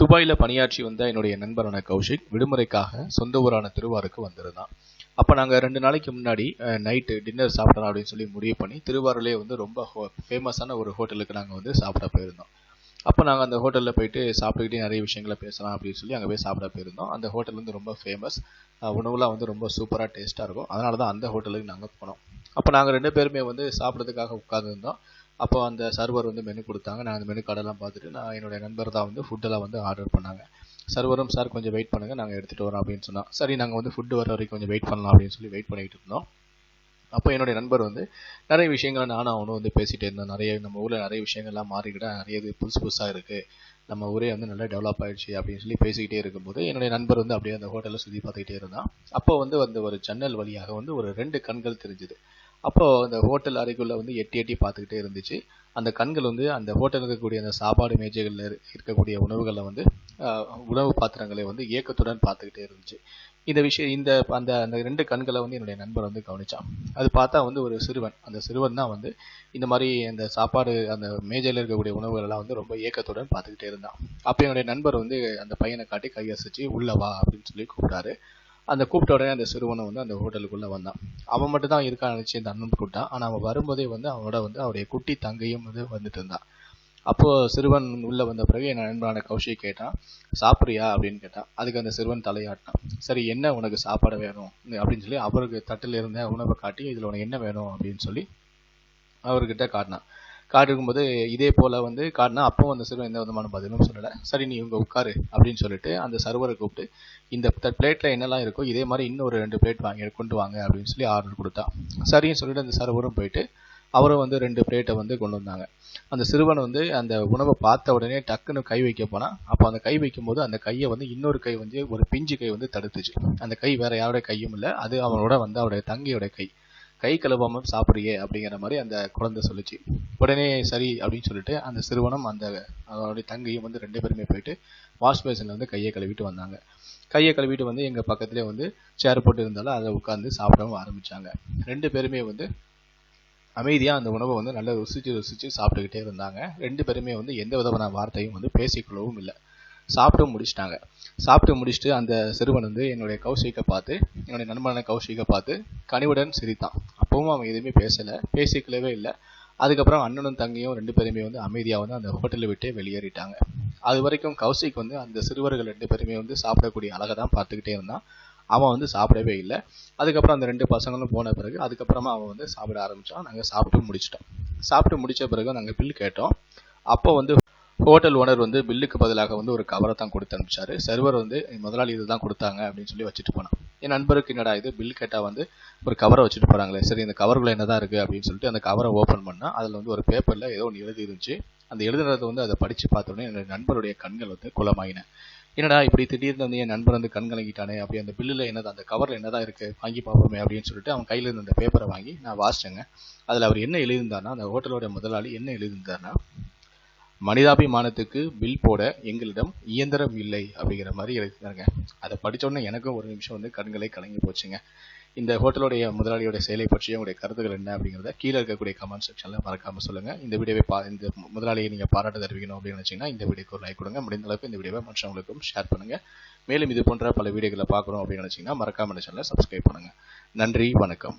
துபாயில் பணியாற்றி வந்த என்னுடைய நண்பரான கௌஷிக் விடுமுறைக்காக சொந்த ஊரான திருவாரூருக்கு வந்திருந்தான். அப்போ நாங்கள் ரெண்டு நாளைக்கு முன்னாடி நைட்டு டின்னர் சாப்பிடலாம் அப்படின்னு சொல்லி முடிவு பண்ணி திருவாரூர்லேயே வந்து ரொம்ப ஹோ ஃபேமஸான ஒரு ஹோட்டலுக்கு நாங்கள் வந்து சாப்பிட போயிருந்தோம். அப்போ நாங்கள் அந்த ஹோட்டலில் போயிட்டு சாப்பிட்டுக்கிட்டே நிறைய விஷயங்களை பேசலாம் அப்படின்னு சொல்லி அங்கே போய் சாப்பிட போயிருந்தோம். அந்த ஹோட்டல் வந்து ரொம்ப ஃபேமஸ் உணவுலாம் வந்து ரொம்ப சூப்பராக டேஸ்ட்டாக இருக்கும். அதனால தான் அந்த ஹோட்டலுக்கு நாங்கள் போனோம். அப்போ நாங்கள் ரெண்டு பேருமே வந்து சாப்பிட்றதுக்காக உட்காந்துருந்தோம் அப்போ அந்த சர்வர் வந்து மெனு கொடுத்தாங்க. நான் அந்த மெனு கார்டெல்லாம் பார்த்துட்டு நான் என்னுடைய நண்பர் தான் வந்து ஃபுட்டெல்லாம் வந்து ஆர்டர் பண்ணாங்க. சர்வரும் சார் கொஞ்சம் வெயிட் பண்ணுங்கள் நாங்கள் எடுத்துகிட்டு வரோம் அப்படின்னு சொன்னால் சரி நாங்கள் வந்து ஃபுட்டு வர வரைக்கும் கொஞ்சம் வெயிட் பண்ணலாம் அப்படின்னு சொல்லி வெயிட் பண்ணிகிட்டு இருந்தோம். அப்போ என்னுடைய நண்பர் வந்து நிறைய விஷயங்களை நானும் அவனும் வந்து பேசிகிட்டே இருந்தோம். நிறைய நம்ம ஊரில் நிறைய விஷயங்கள்லாம் மாறிக்கிட்ட நிறைய இது புதுசு புதுசாக இருக்குது நம்ம ஊரே வந்து நல்லா டெவலப் ஆயிடுச்சு அப்படின்னு சொல்லி பேசிக்கிட்டே இருக்கும்போது என்னுடைய நண்பர் வந்து அப்படியே அந்த ஹோட்டலில் சுற்றி பார்த்துக்கிட்டே இருந்தான். அப்போ வந்து அந்த ஒரு ஜன்னல் வழியாக வந்து ஒரு ரெண்டு கண்கள் தெரிஞ்சுது. அப்போ அந்த ஹோட்டல் அறைக்குள்ளே வந்து எட்டி எட்டி பார்த்துக்கிட்டே இருந்துச்சு. அந்த கண்கள் வந்து அந்த ஹோட்டலில் இருக்கக்கூடிய அந்த சாப்பாடு மேஜைகளில் இருக்கக்கூடிய உணவுகளை வந்து உணவு பாத்திரங்களை வந்து ஏக்கத்துடன் பார்த்துக்கிட்டே இருந்துச்சு. இந்த விஷயம் இந்த அந்த அந்த ரெண்டு கண்களை வந்து என்னுடைய நண்பர் வந்து கவனிச்சான். அது பார்த்தா வந்து ஒரு சிறுவன். அந்த சிறுவன் தான் வந்து இந்த மாதிரி அந்த சாப்பாடு அந்த மேஜையில் இருக்கக்கூடிய உணவுகள் எல்லாம் வந்து ரொம்ப ஏக்கத்துடன் பார்த்துக்கிட்டே இருந்தான். அப்போ என்னுடைய நண்பர் வந்து அந்த பையனை காட்டி கையசைச்சு உள்ளவா அப்படின்னு சொல்லி கூப்பிட்டாரு. அந்த கூப்பிட்ட உடனே அந்த சிறுவனை வந்து அந்த ஹோட்டலுக்குள்ளே வந்தான். அவன் மட்டும் தான் இருக்கான்னு நினச்சி அந்த அண்ணன் கூப்பிட்டான் ஆனால் அவன் வரும்போதே வந்து அவனோட வந்து அவருடைய குட்டி தங்கையும் வந்து வந்துட்டு இருந்தான். அப்போது சிறுவன் உள்ளே வந்த பிறகு என் நண்பனான கௌஷிக் கேட்டான் சாப்பிட்றியா? அப்படின்னு கேட்டான். அதுக்கு அந்த சிறுவன் தலையாட்டினான். சரி என்ன உனக்கு சாப்பாடு வேணும்? அப்படின்னு சொல்லி அவருக்கு தட்டில் இருந்த உணவை காட்டி இதில் உனக்கு என்ன வேணும்? அப்படின்னு சொல்லி அவர்கிட்ட காட்டினான். காட்டிருக்கும்போது இதே போல் வந்து காட்டினா அப்போ அந்த சிறுவன் எந்த விதமான பதிலும் சொல்லலை. சரி நீ இவங்க உட்காரு அப்படின்னு சொல்லிட்டு அந்த சர்வரை கூப்பிட்டு இந்த பிளேட்டில் என்னெல்லாம் இருக்கோ இதே மாதிரி இன்னொரு ரெண்டு பிளேட் வாங்கி கொண்டு வாங்க அப்படின்னு சொல்லி ஆர்டர் கொடுத்தா. சரின்னு சொல்லிட்டு அந்த சர்வரும் போயிட்டு அவரும் வந்து ரெண்டு பிளேட்டை வந்து கொண்டு வந்தாங்க. அந்த சிறுவன் வந்து அந்த உணவை பார்த்த உடனே டக்குன்னு கை வைக்க போனான் அப்போ அந்த கை வைக்கும்போது அந்த கையை வந்து இன்னொரு கை வந்து ஒரு பிஞ்சு கை வந்து தடுத்துச்சு. அந்த கை வேற யாரோட கையும் இல்லை அது அவனோட வந்து அவருடைய தங்கையோட கை. கை கழுவாம சாப்பிட்றியே அப்படிங்கிற மாதிரி அந்த குழந்தை சொல்லிச்சு. உடனே சரி அப்படின்னு சொல்லிட்டு அந்த சிறுவனும் அந்த அவருடைய தங்கையும் வந்து ரெண்டு பேருமே போயிட்டு வாஷ் பேசனில் வந்து கையை கழுவிட்டு வந்தாங்க. கையை கழுவிட்டு வந்து எங்கள் பக்கத்துலேயே வந்து சேர் போட்டு இருந்தாலும் அதை உட்காந்து சாப்பிடவும் ஆரம்பித்தாங்க ரெண்டு பேருமே வந்து அமைதியாக அந்த உணவை வந்து நல்லா ருசிச்சு ருசிச்சு சாப்பிட்டுக்கிட்டே இருந்தாங்க. ரெண்டு பேருமே வந்து எந்த விதமான வார்த்தையும் வந்து பேசிக்கொள்ளவும் இல்லை. சாப்பிட்டு முடிச்சிட்டாங்க. சாப்பிட்டு முடிச்சுட்டு அந்த சிறுவன் வந்து என்னுடைய கௌஷிகை பார்த்து என்னுடைய நண்பனான கௌஷிகை பார்த்து கனிவுடன் சிரித்தான். அப்பவும் அவன் எதுவுமே பேசலை பேசிக்கலவே இல்லை. அதுக்கப்புறம் அண்ணனும் தங்கையும் ரெண்டு பேருமே வந்து அமைதியாக வந்து அந்த ஹோட்டலை விட்டே வெளியேறிட்டாங்க. அது வரைக்கும் கௌசிக் வந்து அந்த சிறுவர்கள் ரெண்டு பேருமே வந்து சாப்பிடக்கூடிய அழகை தான் பார்த்துக்கிட்டே இருந்தான். அவன் வந்து சாப்பிடவே இல்லை. அதுக்கப்புறம் அந்த ரெண்டு பசங்களும் போன பிறகு அதுக்கப்புறமா அவன் வந்து சாப்பிட ஆரம்பித்தான் நாங்கள் சாப்பிட்டு முடிச்சிட்டோம். சாப்பிட்டு முடித்த பிறகு நாங்கள் பில் கேட்டோம். அப்போ வந்து ஹோட்டல் ஓனர் வந்து பில்லுக்கு பதிலாக வந்து ஒரு கவரை தான் கொடுத்து அனுப்பிச்சாரு. சர்வர் வந்து முதலாளி இது தான் கொடுத்தாங்க அப்படின்னு சொல்லி வச்சுட்டு போனான். என் நண்பருக்கு என்னடா இது? பில் கேட்டால் வந்து ஒரு கவரை வச்சுட்டு போகிறாங்களே சரி இந்த கவருக்குள்ள என்ன தான் இருக்குது அப்படின்னு சொல்லிட்டு அந்த கவரை ஓப்பன் பண்ணால் அதில் வந்து ஒரு பேப்பரில் ஏதோ ஒன்று எழுதி இருந்துச்சு அந்த எழுதுனதை வந்து அதை படித்து பார்த்தோன்னே என்னோட நண்பருடைய கண்கள் வந்து குளமாயின. என்னடா இப்படி திடீர்னு வந்து என் நண்பர் வந்து கண் கலங்கிட்டானே? அப்படி அந்த பில்லில் என்னது? அந்த கவரில் என்னதான் இருக்குது வாங்கி பார்ப்போமே அப்படின்னு சொல்லிட்டு அவன் கையில் இருந்த அந்த பேப்பரை வாங்கி நான் வாசிச்சேங்க. அதில் அவர் என்ன எழுதியிருந்தாருன்னா அந்த ஹோட்டலோட முதலாளி என்ன எழுதியிருந்தாருன்னா மனிதாபிமானத்துக்கு பில் போட எங்களிடம் இயந்திரம் இல்லை அப்படிங்கிற மாதிரி எழுதினாங்க அதை படித்தோடனே எனக்கும் ஒரு நிமிஷம் வந்து கண்களை கலங்கி போச்சுங்க. இந்த ஹோட்டலுடைய முதலாளியோட செயலை பற்றி உங்களுடைய கருத்துக்கள் என்ன அப்படிங்கிறத கீழே இருக்கக்கூடிய கமெண்ட் செக்ஷனில் மறக்காமல் சொல்லுங்கள் இந்த வீடியோவை பா இந்த முதலாளியை நீங்கள் பாராட்டு தெரிவிக்கணும் அப்படின்னு நினச்சிங்கன்னா இந்த வீடியோக்கு ஒரு லைக் கொடுங்க. முடிந்த அளவுக்கு இந்த வீடியோவை மற்றவங்களுக்கும் ஷேர் பண்ணுங்கள் மேலும் இது போன்ற பல வீடியோக்களை பார்க்கணும் அப்படின்னு நினச்சிங்கன்னா மறக்காமல் சேனலை சப்ஸ்கிரைப் பண்ணுங்கள் நன்றி வணக்கம்.